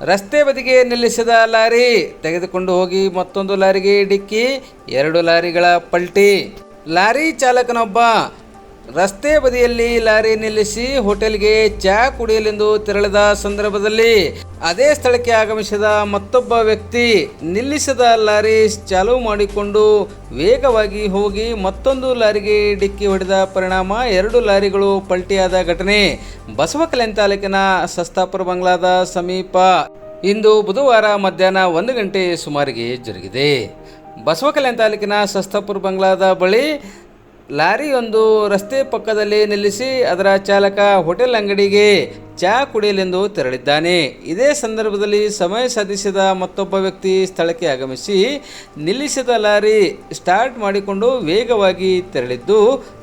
ರಸ್ತೆ ಬದಿಗೆ ನಿಲ್ಲಿಸಿದ ಲಾರಿ ತೆಗೆದುಕೊಂಡು ಹೋಗಿ ಮತ್ತೊಂದು ಲಾರಿಗೆ ಡಿಕ್ಕಿ ಎರಡು ಲಾರಿಗಳ ಪಲ್ಟಿ. ಲಾರಿ ಚಾಲಕನೊಬ್ಬ ರಸ್ತೆ ಬದಿಯಲ್ಲಿ ಲಾರಿ ನಿಲ್ಲಿಸಿ ಹೋಟೆಲ್ಗೆ ಚಾ ಕುಡಿಯಲೆಂದು ತೆರಳಿದ ಸಂದರ್ಭದಲ್ಲಿ ಅದೇ ಸ್ಥಳಕ್ಕೆ ಆಗಮಿಸಿದ ಮತ್ತೊಬ್ಬ ವ್ಯಕ್ತಿ ನಿಲ್ಲಿಸದ ಲಾರಿ ಚಾಲೂ ಮಾಡಿಕೊಂಡು ವೇಗವಾಗಿ ಹೋಗಿ ಮತ್ತೊಂದು ಲಾರಿಗೆ ಡಿಕ್ಕಿ ಹೊಡೆದ ಪರಿಣಾಮ ಎರಡು ಲಾರಿಗಳು ಪಲ್ಟಿಯಾದ ಘಟನೆ. ಬಸವಕಲ್ಯಾಣ ತಾಲೂಕಿನ ಸಸ್ತಾಪುರ ಬಂಗ್ಲಾದ ಸಮೀಪ ಇಂದು ಬುಧವಾರ ಮಧ್ಯಾಹ್ನ ಒಂದು ಗಂಟೆ ಸುಮಾರಿಗೆ ಜರುಗಿದೆ. ಬಸವಕಲ್ಯಾಣ ತಾಲೂಕಿನ ಸಸ್ತಾಪುರ ಬಂಗ್ಲಾದ ಬಳಿ ಲಾರಿಯೊಂದು ರಸ್ತೆ ಪಕ್ಕದಲ್ಲಿ ನಿಲ್ಲಿಸಿ ಅದರ ಚಾಲಕ ಹೋಟೆಲ್ ಅಂಗಡಿಗೆ ಚಹಾ ಕುಡಿಯಲೆಂದು ತೆರಳಿದ್ದಾನೆ. ಇದೇ ಸಂದರ್ಭದಲ್ಲಿ ಸಮಯ ಸಾಧಿಸಿದ ಮತ್ತೊಬ್ಬ ವ್ಯಕ್ತಿ ಸ್ಥಳಕ್ಕೆ ಆಗಮಿಸಿ ನಿಲ್ಲಿಸಿದ ಲಾರಿ ಸ್ಟಾರ್ಟ್ ಮಾಡಿಕೊಂಡು ವೇಗವಾಗಿ ತೆರಳಿದ್ದು,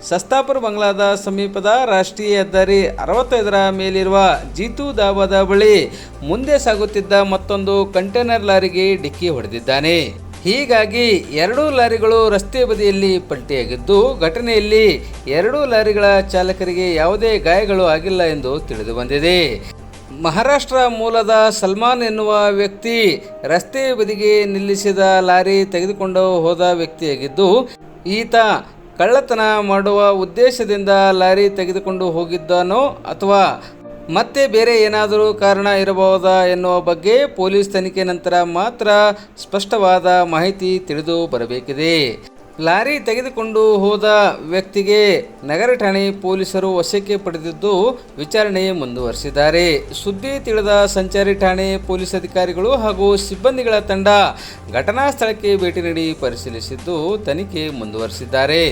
ಸಸ್ತಾಪುರ ಬಂಗ್ಲಾದ ಸಮೀಪದ ರಾಷ್ಟ್ರೀಯ ಹೆದ್ದಾರಿ ಅರವತ್ತೈದರ ಮೇಲಿರುವ ಜೀತು ದಾಬಾದ ಬಳಿ ಮುಂದೆ ಸಾಗುತ್ತಿದ್ದ ಮತ್ತೊಂದು ಕಂಟೈನರ್ ಲಾರಿಗೆ ಡಿಕ್ಕಿ ಹೊಡೆದಿದ್ದಾನೆ. ಹೀಗಾಗಿ ಎರಡೂ ಲಾರಿಗಳು ರಸ್ತೆ ಬದಿಯಲ್ಲಿ ಪಲ್ಟಿಯಾಗಿದ್ದು, ಘಟನೆಯಲ್ಲಿ ಎರಡೂ ಲಾರಿಗಳ ಚಾಲಕರಿಗೆ ಯಾವುದೇ ಗಾಯಗಳು ಆಗಿಲ್ಲ ಎಂದು ತಿಳಿದು ಬಂದಿದೆ. ಮಹಾರಾಷ್ಟ್ರ ಮೂಲದ ಸಲ್ಮಾನ್ ಎನ್ನುವ ವ್ಯಕ್ತಿ ರಸ್ತೆ ಬದಿಗೆ ನಿಲ್ಲಿಸಿದ ಲಾರಿ ತೆಗೆದುಕೊಂಡು ಹೋದ ವ್ಯಕ್ತಿಯಾಗಿದ್ದು, ಈತ ಕಳ್ಳತನ ಮಾಡುವ ಉದ್ದೇಶದಿಂದ ಲಾರಿ ತೆಗೆದುಕೊಂಡು ಹೋಗಿದ್ದಾನೋ ಅಥವಾ ಮತ್ತೆ ಬೇರೆ ಏನಾದರೂ ಕಾರಣ ಇರಬಹುದಾ ಎನ್ನುವ ಬಗ್ಗೆ ಪೊಲೀಸ್ ತನಿಖೆ ನಂತರ ಮಾತ್ರ ಸ್ಪಷ್ಟವಾದ ಮಾಹಿತಿ ತಿಳಿದು ಬರಬೇಕಿದೆ. ಲಾರಿ ತೆಗೆದುಕೊಂಡು ಹೋದ ವ್ಯಕ್ತಿಗೆ ನಗರ ಠಾಣೆ ಪೊಲೀಸರು ವಶಕ್ಕೆ ಪಡೆದಿದ್ದು ವಿಚಾರಣೆ ಮುಂದುವರೆಸಿದ್ದಾರೆ. ಸುದ್ದಿ ತಿಳಿದ ಸಂಚಾರಿ ಠಾಣೆ ಪೊಲೀಸ್ ಅಧಿಕಾರಿಗಳು ಹಾಗೂ ಸಿಬ್ಬಂದಿಗಳ ತಂಡ ಘಟನಾ ಸ್ಥಳಕ್ಕೆ ಭೇಟಿ ನೀಡಿ ಪರಿಶೀಲಿಸಿದ್ದು ತನಿಖೆ ಮುಂದುವರಿಸಿದ್ದಾರೆ.